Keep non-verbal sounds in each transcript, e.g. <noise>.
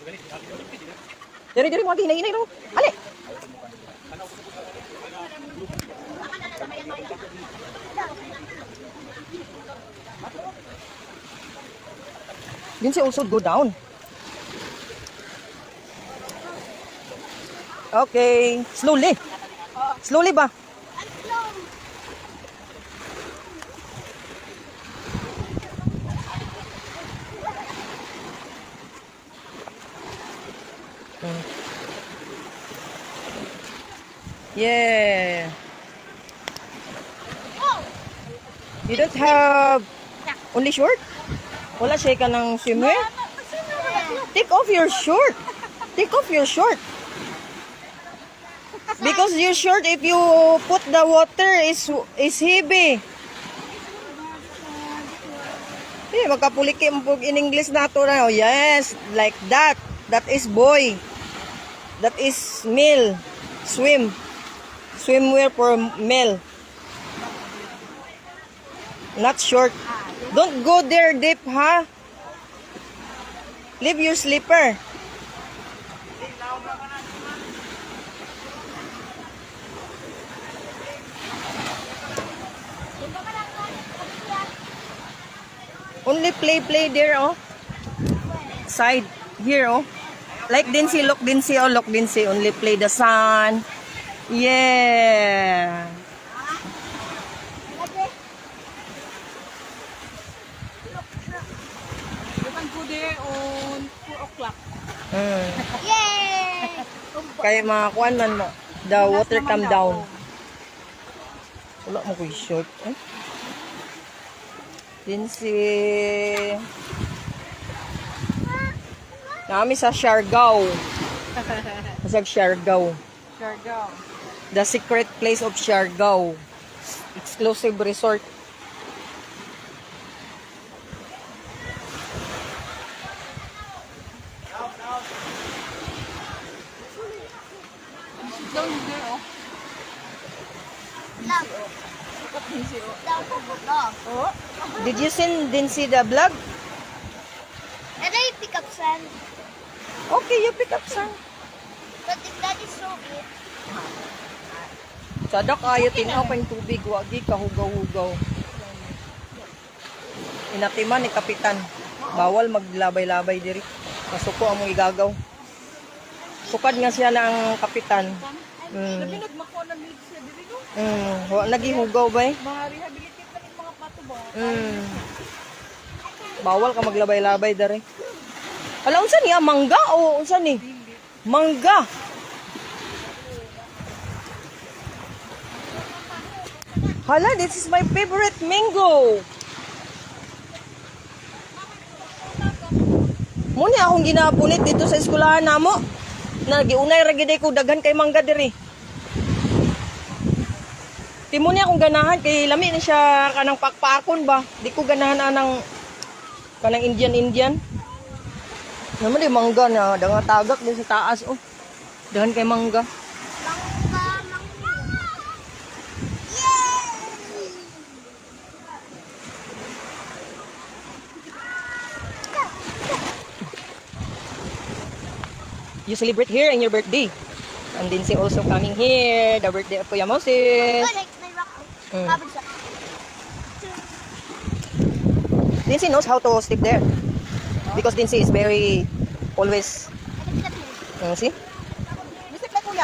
Diri diri mo hinay hinay ro. Ali. Din si also go down. Okay, slowly. Slowly ba? Yeah. You don't have only short? Wala siya ka ng swimwear? Take off your short. Take off your short. Because your short, if you put the water, is is heavy. Eh, magkapuliki mo in English na to na. Oh, yes, like that. That is boy. That is male. Swim. Swimwear for male. Not short. Don't go there deep, ha? Leave your slipper. Only play, play there, oh. Side, here, oh. Like Dincy, look Dincy, oh, look Dincy. Only play the sun. Yeah. You can go there on 4 o'clock. Mm. Yay! Kaya mga kuan man mo, the water come down. Wala mo ko short. Eh? Dincy. Nami sa Siargao. <laughs> Sa Siargao. Go. The secret place of Siargao. Exclusive resort. Did you send Dincy the vlog? And I pick up sand. Okay, you pick up some. But if that is so big, Sada kayo tinaw pa yung tubig, wagi kahugaw-hugaw. Inatiman ni kapitan. Bawal maglabay-labay diri. Masuko ang mong igagaw. Sukad nga siya ng kapitan. Mm. Labi ng milk siya dili, no? Mm. Wa nagihugaw ba eh? Na yung mga pato ba? Mm. Bawal ka maglabay-labay diri. Ala unsa niya mangga o unsa ni? Mangga. Hala, this is my favorite mango. Muni akong ginapunit dito sa eskwelahan namo. Nagiunay ra gid ko daghan kay mangga diri. Di mo akong ganahan kay lami ni siya kanang pakpakon ba. Di ko ganahan anang kanang Indian Indian. Naman di mangga na danga tagak din sa taas oh. Dahan kay mangga, You celebrate here in your birthday. And then si also coming here, the birthday of Kuya Moses. Mm. Dincy knows how to sleep there. Because Dincy is very always, uh, see?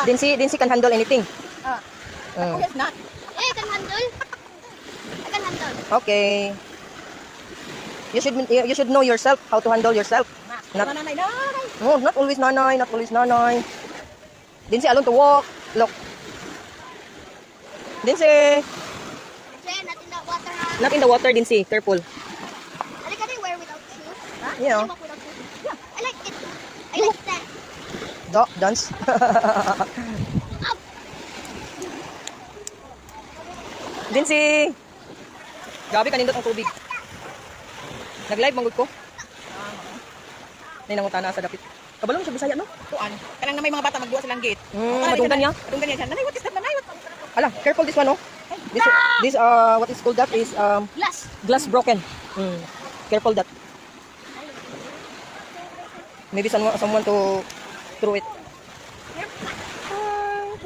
Dincy, Dincy can handle anything. Uh, not. Eh, I can handle. I can handle. okay. You should you should know yourself how to handle yourself. Not- nanay, nanay. No, not always nanay, not always nanay. Dincy alone to walk. Look. Dincy, Say, not in the water ha. not in the water, Dincy. Careful. I like how they wear without shoes. Huh? Walk without shoes. Yeah. I like it. I like that. Do, dance. <laughs> Up. Dincy! Grabe kanindot ang tubig. Nag-live manggod ko. Nay nangutana sa dapit. Kabalo mo siya Bisaya, no? Tuan. Kanang na may mga bata magduwa silang gate. Mm, madunggan niya. Madunggan niya siya. Nanay, what is that? Nanay, what? Ala, careful this one, no? This, this, uh, what is called that is, um, Glass. glass broken. Mm. Careful that. Maybe someone, someone to throw it.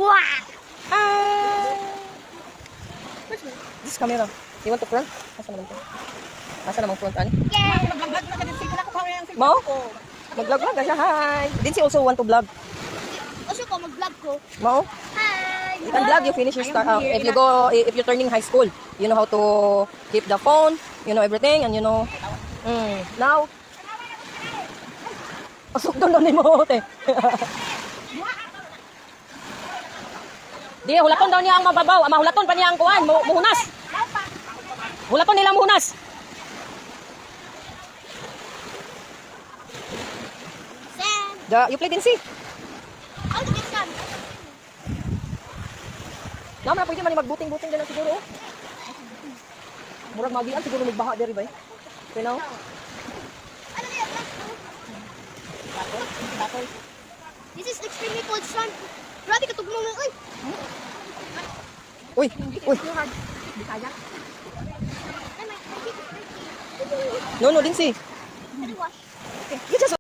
Wow. Ah! This camera. You want to front? Asa naman to? Asa naman front, ani? Yeah. Mag-vlog na ka din. Sige na ko yung cellphone Mo? Ko. Mag-vlog lang ka siya. Hi! Din si also want to vlog. Also ko mag-vlog ko. Mo? Hi. You can vlog, you finish your start. Uh, if you go, if you're turning high school, you know how to keep the phone, you know everything, and you know, mm, now, pasok doon doon ni mo, te. <laughs> Di, hulaton daw niya ang mababaw. Ama, hulaton pa niya ang kuhan, mu- muhunas. Hulaton nila muhunas. The, you play din si. How to get? Naman na pwede man magbuting-buting din siguro. oh. Murag magian siguro magbaha diri ba? You know? Ano? This is extremely cold sun. Grabe katugmong ng uy. Uy, uy. Feet is No, no, din si. dirty. wash. You just